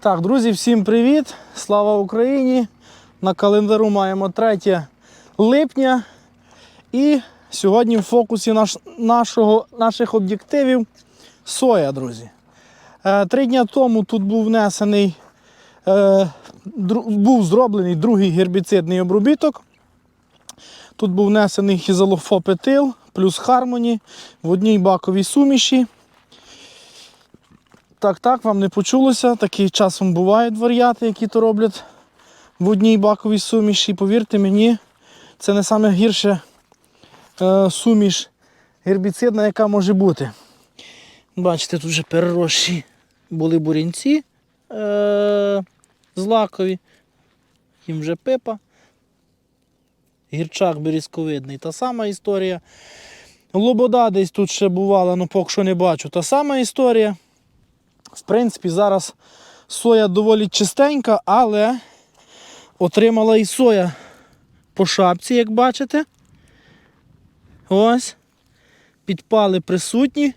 Так, друзі, всім привіт! Слава Україні! На календару маємо 3 липня. І сьогодні в фокусі наш, нашого, наших об'єктивів соя, друзі. Е, Три дні тому тут був внесений, е, був зроблений другий гербіцидний обробіток. Тут був внесений хізалофопетил плюс хармоні в одній баковій суміші. Так, так, вам не почулося. Такі часом бувають варіати, які то роблять в одній баковій суміші. Повірте мені, це не саме е, суміш гербіцидна, яка може бути. Бачите, тут вже переросші були бурінці е, злакові. Їм вже пипа. Гірчак берізковидний. Та сама історія. Лобода десь тут ще бувала, але поки що не бачу. Та сама історія. В принципі, зараз соя доволі чистенька, але отримала і соя по шапці, як бачите. Ось. Підпали присутні.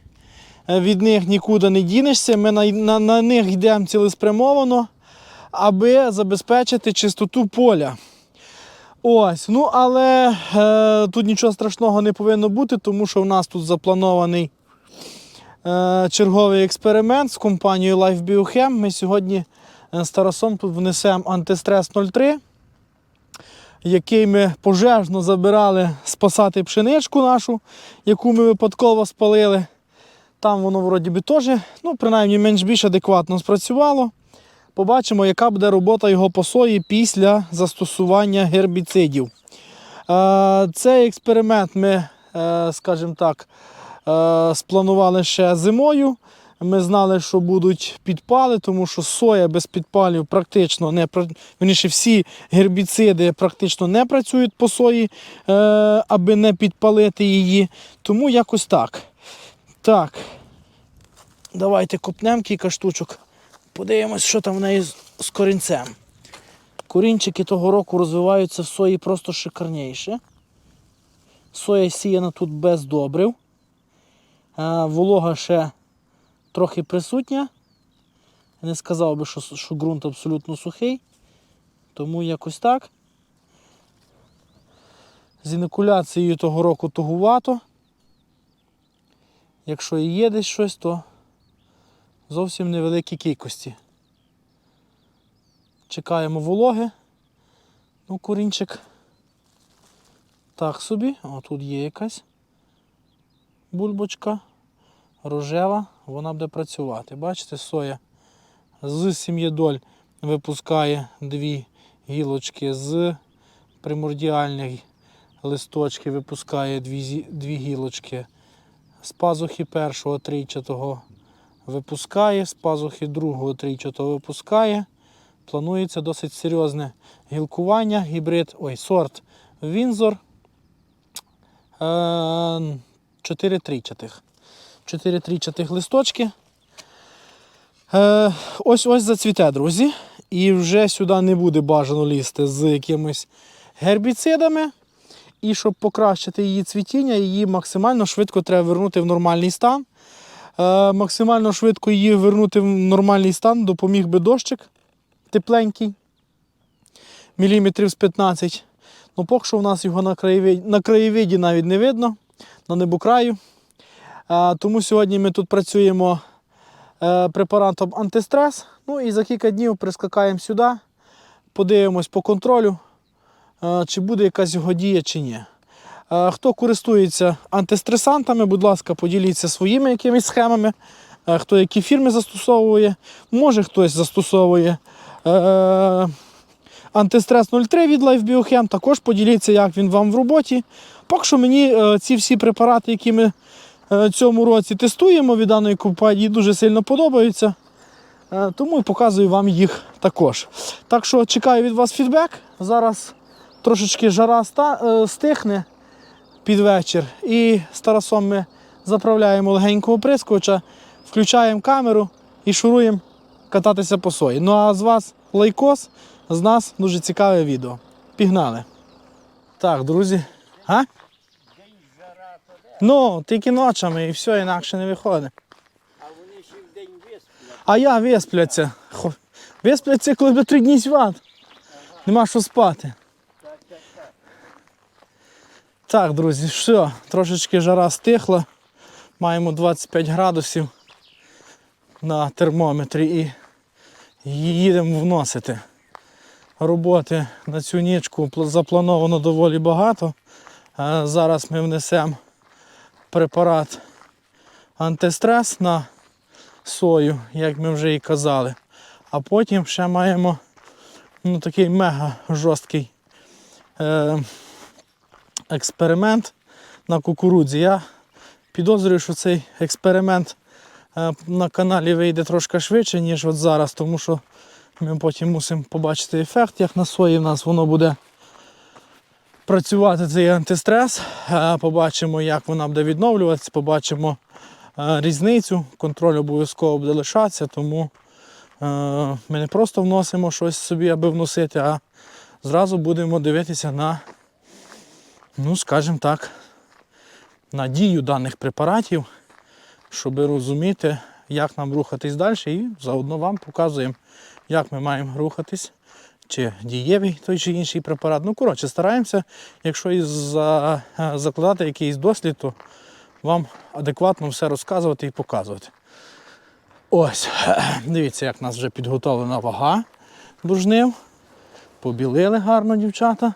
Від них нікуди не дінешся. Ми на, на, на них йдемо цілеспрямовано, аби забезпечити чистоту поля. Ось, ну але е, тут нічого страшного не повинно бути, тому що в нас тут запланований черговий експеримент з компанією Life Biochem. Ми сьогодні е, з Тарасом тут внесемо антистрес 03, який ми пожежно забирали спасати пшеничку нашу, яку ми випадково спалили. Там воно вроді би теж, ну, принаймні менш-більш адекватно спрацювало. Побачимо, яка буде робота його по сої після застосування гербіцидів. Е, Цей експеримент ми, е, скажімо так, е, спланували ще зимою. Ми знали, що будуть підпали, тому що соя без підпалів практично не вірніше, всі гербіциди практично не працюють по сої, е, аби не підпалити її. Тому якось так. Так. Давайте копнемо кілька штучок. Подивимось, що там в неї з корінцем. Корінчики того року розвиваються в сої просто шикарніше. Соя сіяна тут без добрив. Е, Волога ще трохи присутня. Не сказав би, що, що ґрунт абсолютно сухий. Тому якось так. З інокуляцією того року тугувато. Якщо і є десь щось, то зовсім невеликі кількості. Чекаємо вологи. Ну, корінчик. Так собі. О, тут є якась бульбочка рожева, вона буде працювати. Бачите, соя з сім'єдоль випускає дві гілочки, з примордіальних листочків випускає дві, дві гілочки. З пазухи першого трійчатого випускає, з пазухи другого трійчатого випускає. Планується досить серйозне гілкування, гібрид, ой, сорт Вінзор. Е, Чотири трійчатих. Чотири трійчатих листочки. Е, ось ось зацвіте, друзі. І вже сюди не буде бажано лізти з якимись гербіцидами. І щоб покращити її цвітіння, її максимально швидко треба вернути в нормальний стан. Е, максимально швидко її вернути в нормальний стан допоміг би дощик тепленький, міліметрів з 15. Ну, поки що в нас його на краєвиді, на краєвиді навіть не видно, на небокраю. Тому сьогодні ми тут працюємо е, препаратом антистрес. Ну і за кілька днів прискакаємо сюди, подивимось по контролю, е, чи буде якась його дія, чи ні. Е, Хто користується антистресантами, будь ласка, поділіться своїми якимись схемами. Хто які фірми застосовує, може хтось застосовує антистрес 03 від Life Biochem, також поділіться, як він вам в роботі. Поки що мені е, ці всі препарати, які ми е, цьому році тестуємо від даної компанії, дуже сильно подобаються. Е, Тому і показую вам їх також. Так що чекаю від вас фідбек. Зараз трошечки жара стихне під вечір. І з Тарасом ми заправляємо легенького прискоча, включаємо камеру і шуруємо кататися по сої. Ну а з вас лайкос, з нас дуже цікаве відео. Пігнали. Так, друзі. А? Ну, тільки ночами і все, інакше не виходить. А вони ще в день висплять. А я виспляться. Виспляться, коли до три дні свят. Нема що спати. Так, друзі, все, трошечки жара стихла. Маємо 25 градусів на термометрі і їдемо вносити. Роботи на цю нічку заплановано доволі багато. Зараз ми внесемо препарат антистрес на сою, як ми вже і казали. А потім ще маємо ну, такий мега жорсткий е, експеримент на кукурудзі. Я підозрюю, що цей експеримент е, на каналі вийде трошки швидше, ніж от зараз, тому що ми потім мусимо побачити ефект, як на сої в нас воно буде працювати цей антистрес. Е, Побачимо, як вона буде відновлюватися, побачимо е, різницю. Контроль обов'язково буде лишатися, тому е, ми не просто вносимо щось собі, аби вносити, а зразу будемо дивитися на, ну, скажімо так, на дію даних препаратів, щоб розуміти, як нам рухатись далі, і заодно вам показуємо, як ми маємо рухатись, чи дієвий той чи інший препарат. Ну, коротше, стараємося, якщо і е, закладати якийсь дослід, то вам адекватно все розказувати і показувати. Ось, дивіться, як в нас вже підготовлена вага до. Побілили гарно дівчата.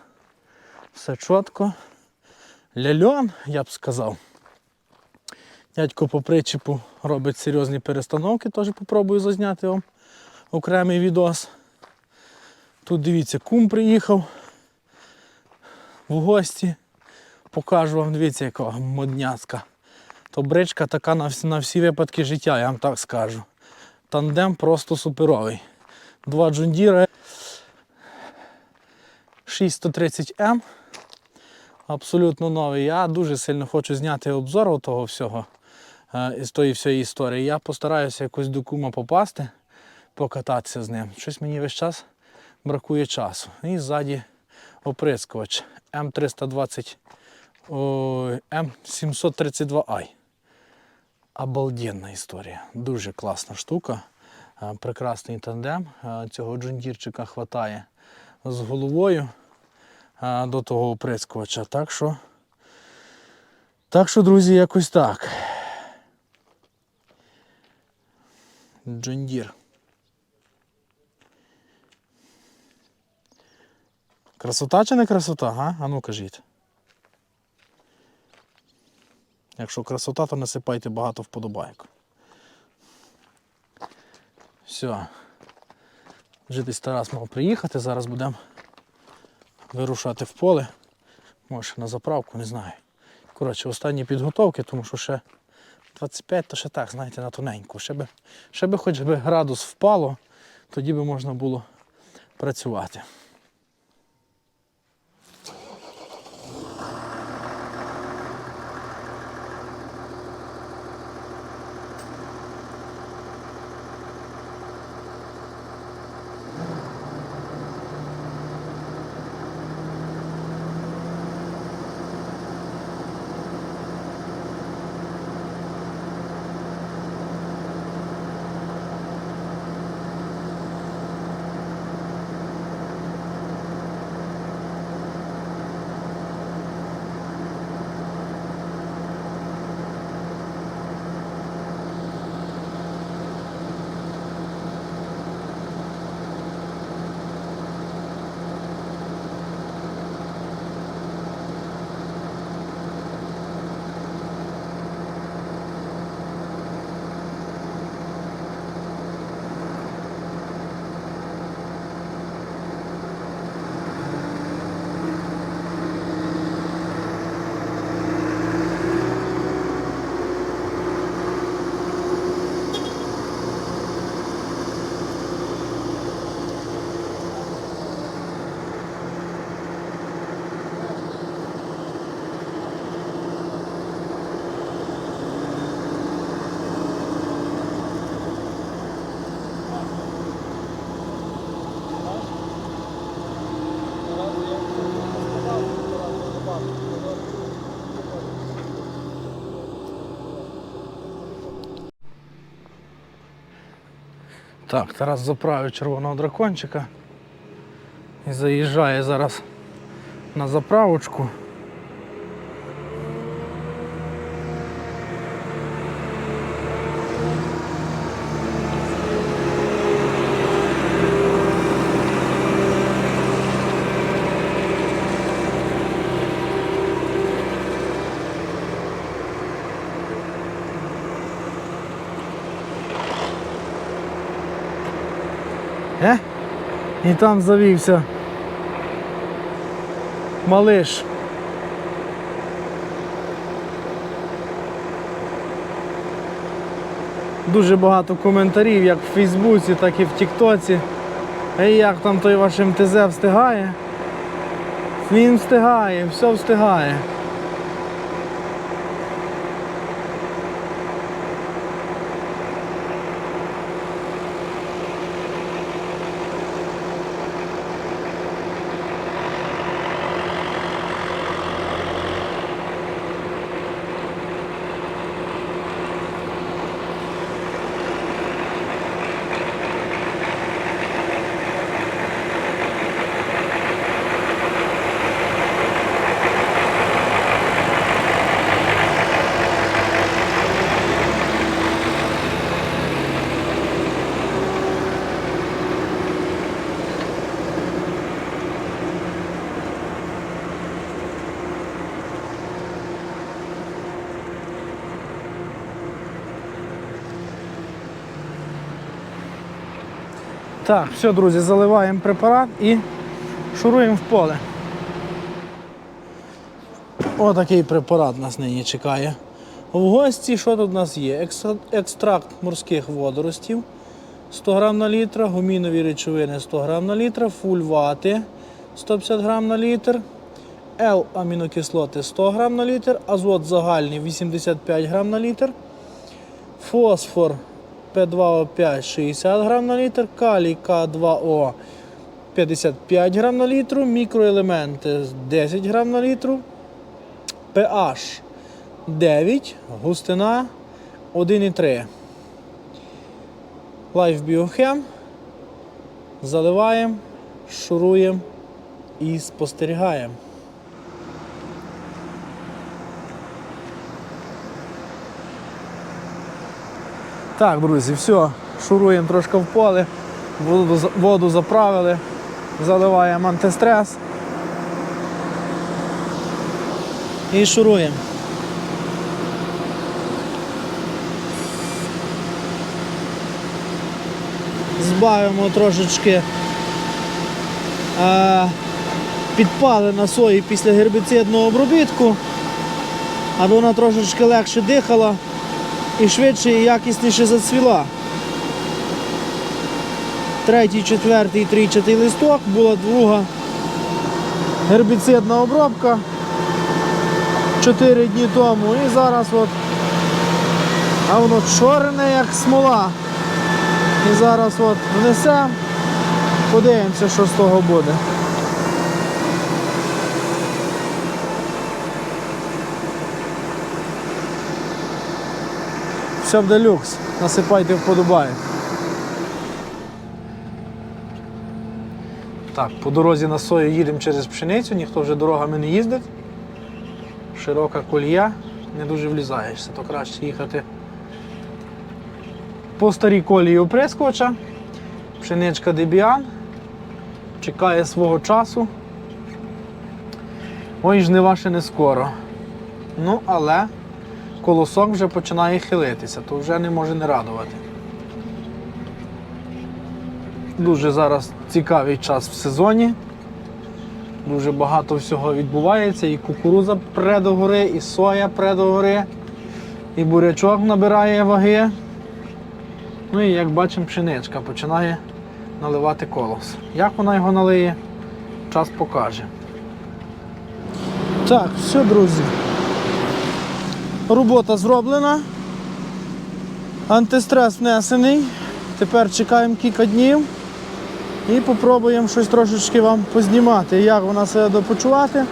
Все чітко. Ляльон, я б сказав. Дядько по причепу робить серйозні перестановки, теж попробую зазняти вам окремий відос. Тут дивіться, кум приїхав в гості. Покажу вам, дивіться, яка модняцька. То бричка така на всі, на всі випадки життя, я вам так скажу. Тандем просто суперовий. Два джундіра 6130М. Абсолютно новий. Я дуже сильно хочу зняти обзор того всього, е, з тої всієї історії. Я постараюся якось до кума попасти, покататися з ним. Щось мені весь час бракує часу. І ззаді оприскувач М320 ой, М732i. Обалденна історія. Дуже класна штука. Прекрасний тандем. Цього джундірчика хватає з головою до того оприскувача. Так що, так що, друзі, якось так. Джундір. Красота чи не красота, га? А ну кажіть. Якщо красота, то насипайте багато вподобайок. Все. Вже десь Тарас мав приїхати, зараз будемо вирушати в поле. Може на заправку, не знаю. Коротше, останні підготовки, тому що ще 25, то ще так, знаєте, на тоненьку. Ще би, ще би хоч би градус впало, тоді би можна було працювати. Так, Тарас заправив червоного дракончика і заїжджає зараз на заправочку. І там завівся малиш. Дуже багато коментарів, як в Фейсбуці, так і в Тіктоці. Ей, як там той ваш МТЗ встигає? Він встигає, все встигає. Так, все, друзі, заливаємо препарат і шуруємо в поле. Отакий препарат нас нині чекає. В гості що тут у нас є? Екстракт морських водоростів 100 грам на літр, гумінові речовини 100 грам на літр, фульвати 150 грам на літр, Л-амінокислоти 100 грам на літр, азот загальний 85 грам на літр, фосфор П2О5 60 грам на літр, калій К2О 55 грам на літру, мікроелементи 10 грам на літру, pH 9, густина 1,3. Life Biochem. Заливаємо, шуруємо і спостерігаємо. Так, друзі, все, шуруємо трошки в поле, воду, воду заправили, заливаємо антистрес і шуруємо. Збавимо трошечки е, підпали на сої після гербіцидного обробітку, аби вона трошечки легше дихала і швидше і якісніше зацвіла. Третій, четвертий, трійчатий листок була друга гербіцидна обробка 4 дні тому і зараз от а воно чорне як смола. І зараз от внесемо, подивимося, що з того буде. Все буде люкс. Насипайте вподобає. Так, по дорозі на сою їдемо через пшеницю, ніхто вже дорогами не їздить. Широка колія, не дуже влізаєшся, то краще їхати по старій колії оприскувача. Пшеничка Дебіан. Чекає свого часу. Ой, жнива ще не скоро. Ну, але колосок вже починає хилитися, то вже не може не радувати. Дуже зараз цікавий час в сезоні. Дуже багато всього відбувається. І кукуруза пре до гори, і соя пре гори, і бурячок набирає ваги. Ну і як бачимо, пшеничка починає наливати колос. Як вона його налиє, час покаже. Так, все, друзі. Робота зроблена. Антистрес внесений. Тепер чекаємо кілька днів і попробуємо щось трошечки вам познімати, як вона себе допочувати.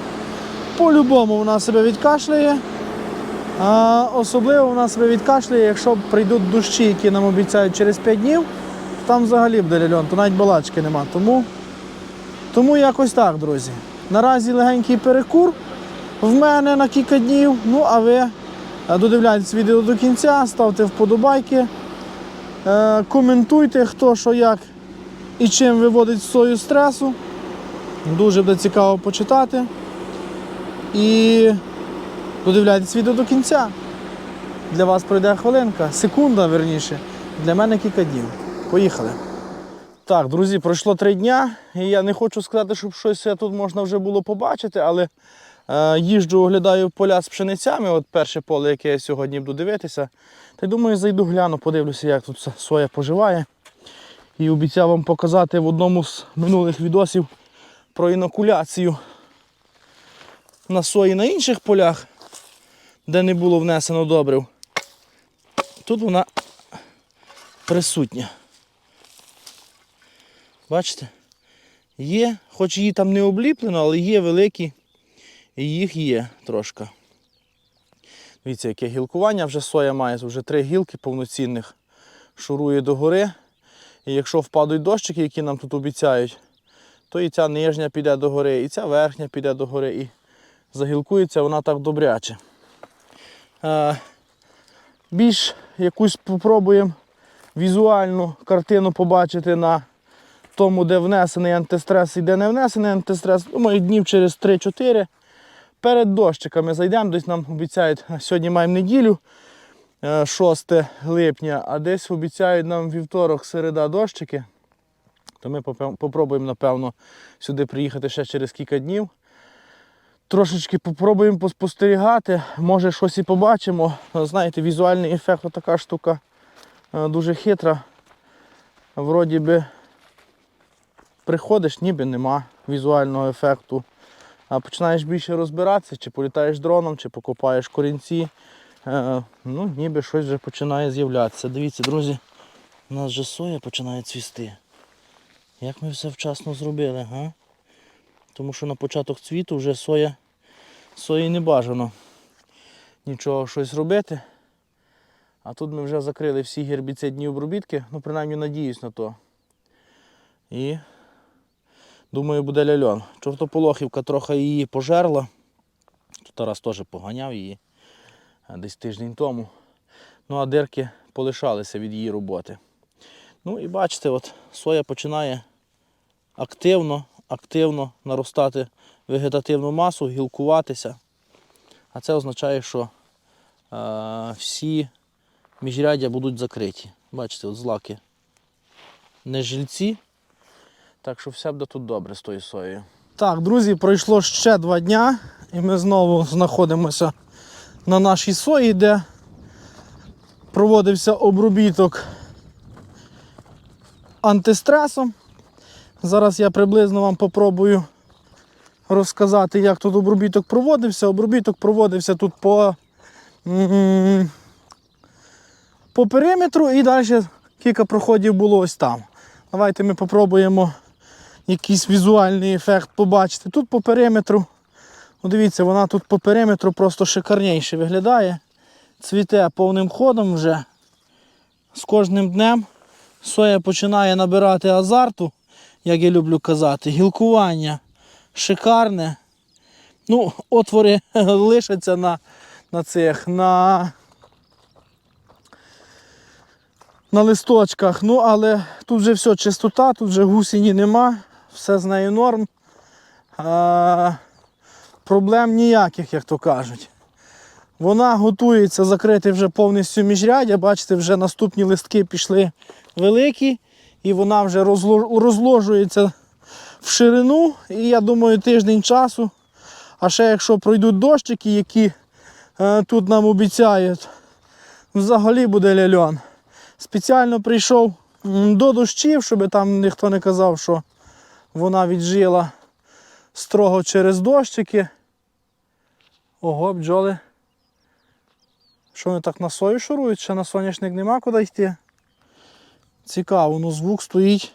По-любому вона себе відкашляє. А особливо вона себе відкашляє, якщо прийдуть дощі, які нам обіцяють через 5 днів. там взагалі буде льон, то навіть балачки нема. Тому, тому якось так, друзі. Наразі легенький перекур в мене на кілька днів. Ну, а ви додивляйтесь відео до кінця, ставте вподобайки, е, коментуйте, хто що як і чим виводить сою стресу. Дуже буде цікаво почитати. І додивляйтесь відео до кінця. Для вас пройде хвилинка, секунда, верніше. Для мене кілька днів. Поїхали. Так, друзі, пройшло три дня, і я не хочу сказати, щоб щось тут можна вже було побачити, але е, їжджу, оглядаю поля з пшеницями. От перше поле, яке я сьогодні буду дивитися. Та й думаю, зайду гляну, подивлюся, як тут соя поживає. І обіцяв вам показати в одному з минулих відосів про інокуляцію на сої на інших полях, де не було внесено добрив. Тут вона присутня. Бачите? Є, хоч її там не обліплено, але є великі, і їх є трошки. Дивіться, яке гілкування вже соя має, вже три гілки повноцінних. Шурує догори. І якщо впадуть дощики, які нам тут обіцяють, то і ця нижня піде догори, і ця верхня піде догори, і загілкується вона так добряче. Е, більш якусь спробуємо візуальну картину побачити на тому, де внесений антистрес і де не внесений антистрес. Думаю, днів через 3-4. Перед дощиками зайдемо, десь нам обіцяють, сьогодні маємо неділю, е, 6 липня, а десь обіцяють нам вівторок, середа дощики. То ми попробуємо, напевно, сюди приїхати ще через кілька днів. Трошечки попробуємо поспостерігати, може щось і побачимо. Знаєте, візуальний ефект, така штука е, дуже хитра. Вроді би приходиш, ніби нема візуального ефекту. А починаєш більше розбиратися, чи політаєш дроном, чи покопаєш корінці. Е, ну, ніби щось вже починає з'являтися. Дивіться, друзі, у нас вже соя починає цвісти. Як ми все вчасно зробили, га? Тому що на початок цвіту вже соя, сої не бажано нічого щось робити. А тут ми вже закрили всі гербіцидні обробітки, ну принаймні надіюсь на то. І думаю, буде ляльон. Чортополохівка трохи її пожерла. Тут Тарас теж поганяв її десь тиждень тому. Ну а дирки полишалися від її роботи. Ну і бачите, от соя починає активно, активно наростати вегетативну масу, гілкуватися. А це означає, що е, всі міжряддя будуть закриті. Бачите, от злаки не жильці. Так що все буде тут добре з тою соєю. Так, друзі, пройшло ще два дня, і ми знову знаходимося на нашій сої, де проводився обробіток антистресом. Зараз я приблизно вам попробую розказати, як тут обробіток проводився. Обробіток проводився тут по, по периметру і далі кілька проходів було ось там. Давайте ми попробуємо якийсь візуальний ефект побачити. Тут по периметру, ну дивіться, вона тут по периметру просто шикарніше виглядає. Цвіте повним ходом вже. З кожним днем соя починає набирати азарту, як я люблю казати, гілкування шикарне. Ну, отвори лишаться на, на цих, на, на листочках. Ну, але тут вже все чистота, тут вже гусіні нема, все з нею норм. А, проблем ніяких, як то кажуть. Вона готується закрити вже повністю міжрядя. Бачите, вже наступні листки пішли великі, і вона вже розложується в ширину. І я думаю, тиждень часу. А ще якщо пройдуть дощики, які е, тут нам обіцяють, взагалі буде ляльон. Спеціально прийшов до дощів, щоб там ніхто не казав, що вона віджила строго через дощики. Ого, бджоли. Що вони так на сою шурують? Ще на соняшник нема куди йти. Цікаво, ну звук стоїть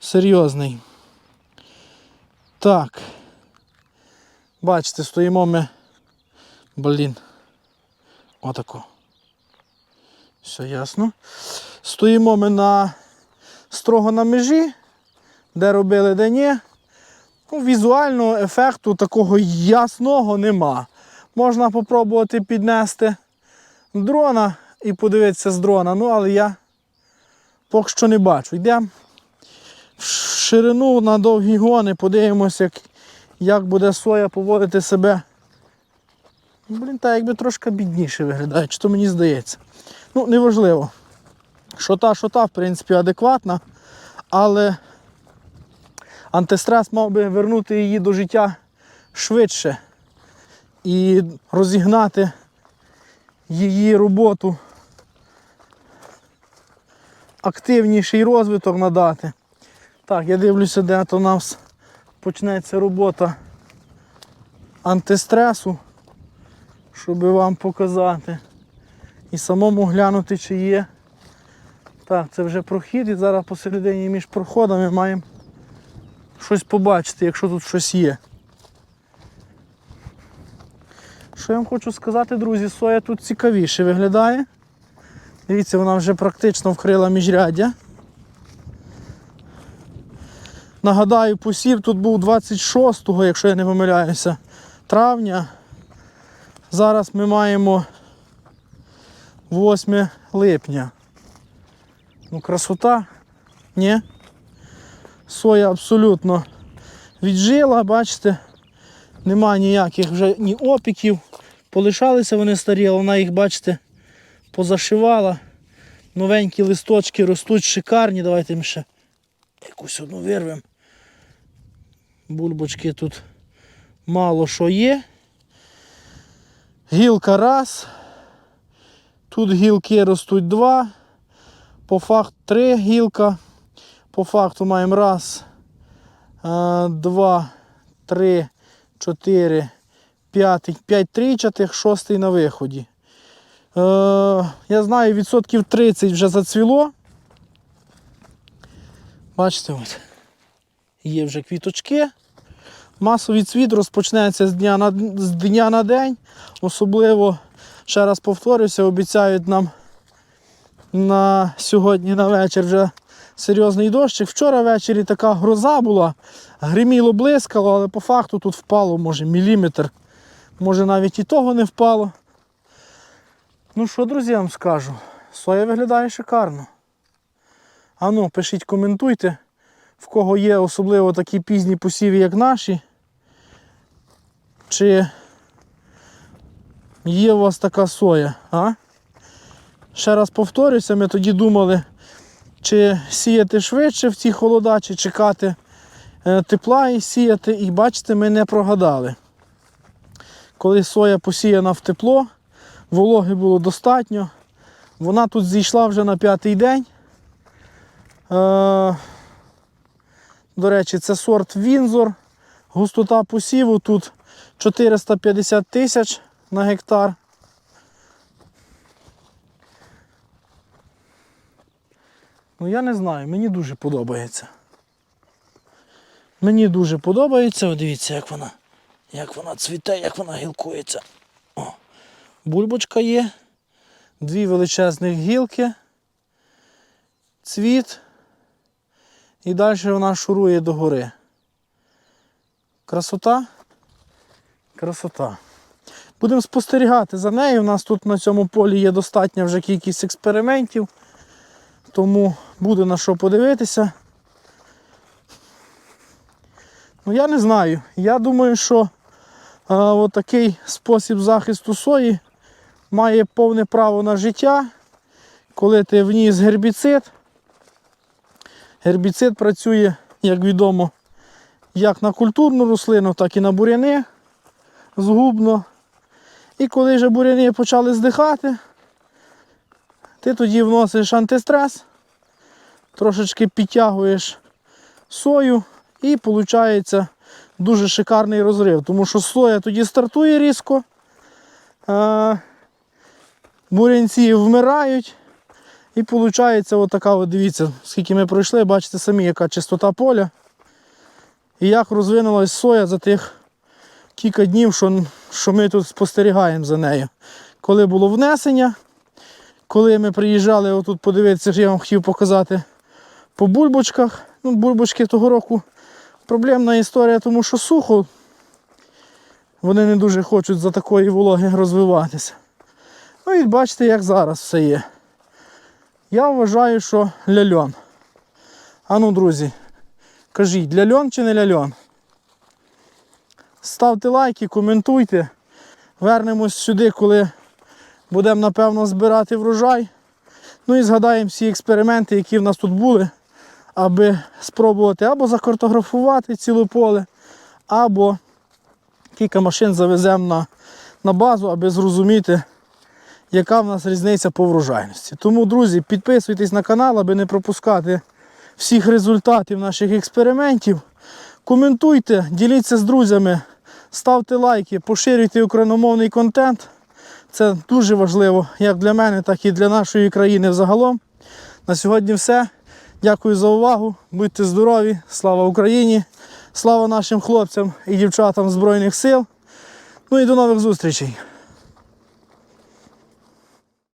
серйозний. Так. Бачите, стоїмо ми. Блін. Отако. Все ясно. Стоїмо ми на строго на межі, де робили, де ні. Ну, візуального ефекту такого ясного нема. Можна спробувати піднести дрона і подивитися з дрона, ну але я поки що не бачу. Йдемо в ширину на довгі гони, подивимося, як, як буде соя поводити себе. Блін, так якби трошки бідніше виглядає, чи то мені здається. Ну, неважливо. Що та, що в принципі, адекватна, але антистрес мав би вернути її до життя швидше і розігнати її роботу, активніший розвиток надати. Так, я дивлюся, де то у нас почнеться робота антистресу, щоб вам показати. І самому глянути, чи є. Так, це вже прохід і зараз посередині між проходами маємо щось побачити, якщо тут щось є. Що я вам хочу сказати, друзі, соя тут цікавіше виглядає. Дивіться, вона вже практично вкрила міжряддя. Нагадаю, посів тут був 26-го, якщо я не помиляюся, травня. Зараз ми маємо 8 липня. Ну, красота, ні? Соя абсолютно віджила, бачите, нема ніяких вже ні опіків. Полишалися вони старі, але вона їх, бачите, позашивала. Новенькі листочки ростуть шикарні. Давайте ми ще якусь одну вирвемо. Бульбочки тут мало що є. Гілка раз. Тут гілки ростуть два. По факту три гілка. По факту маємо раз, два, три, чотири, п'ятий, п'ять трійчатих, шостий на виході. Е, я знаю, відсотків 30 вже зацвіло. Бачите, от. Є вже квіточки. Масовий цвіт розпочнеться з дня на, з дня на день. Особливо, ще раз повторюся, обіцяють нам на сьогодні на вечір вже серйозний дощик. Вчора ввечері така гроза була, гриміло, блискало, але по факту тут впало, може, міліметр. Може навіть і того не впало. Ну що, друзі, я вам скажу, соя виглядає шикарно. Ану, пишіть, коментуйте, в кого є особливо такі пізні посіви, як наші. Чи є у вас така соя, а? Ще раз повторюся, ми тоді думали, чи сіяти швидше в ці холода, чи чекати е, тепла і сіяти. І бачите, ми не прогадали. Коли соя посіяна в тепло, вологи було достатньо. Вона тут зійшла вже на п'ятий день. Е, до речі, це сорт Вінзор. Густота посіву тут 450 тисяч на гектар. Ну я не знаю, мені дуже подобається. Мені дуже подобається, О, дивіться, як вона, як вона цвіте, як вона гілкується. О, бульбочка є, дві величезних гілки, цвіт. І далі вона шурує догори. Красота. Красота. Будемо спостерігати за нею. У нас тут на цьому полі є достатня вже кількість експериментів, тому буде на що подивитися. Ну я не знаю. Я думаю, що а, отакий спосіб захисту сої має повне право на життя, коли ти вніс гербіцид. Гербіцид працює, як відомо, як на культурну рослину, так і на буряни згубно. І коли вже буряни почали здихати, ти тоді вносиш антистрес, трошечки підтягуєш сою і виходить дуже шикарний розрив. Тому що соя тоді стартує різко, бурянці вмирають. І виходить отака, от дивіться, скільки ми пройшли, бачите самі, яка чистота поля. І як розвинулась соя за тих кілька днів, що, що ми тут спостерігаємо за нею. Коли було внесення, коли ми приїжджали отут подивитися, я вам хотів показати По бульбочках, ну, бульбочки того року проблемна історія, тому що сухо. Вони не дуже хочуть за такої вологи розвиватися. Ну і бачите, як зараз все є. Я вважаю, що ляльон. А ну, друзі, кажіть, ляльон чи не ляльон? Ставте лайки, коментуйте. Вернемось сюди, коли будемо, напевно, збирати врожай. Ну і згадаємо всі експерименти, які в нас тут були, аби спробувати або закартографувати ціле поле, або кілька машин завеземо на, на базу, аби зрозуміти, яка в нас різниця по врожайності. Тому, друзі, підписуйтесь на канал, аби не пропускати всіх результатів наших експериментів. Коментуйте, діліться з друзями, ставте лайки, поширюйте україномовний контент. Це дуже важливо як для мене, так і для нашої країни взагалом. На сьогодні все. Дякую за увагу. Будьте здорові! Слава Україні! Слава нашим хлопцям і дівчатам Збройних сил. Ну і до нових зустрічей!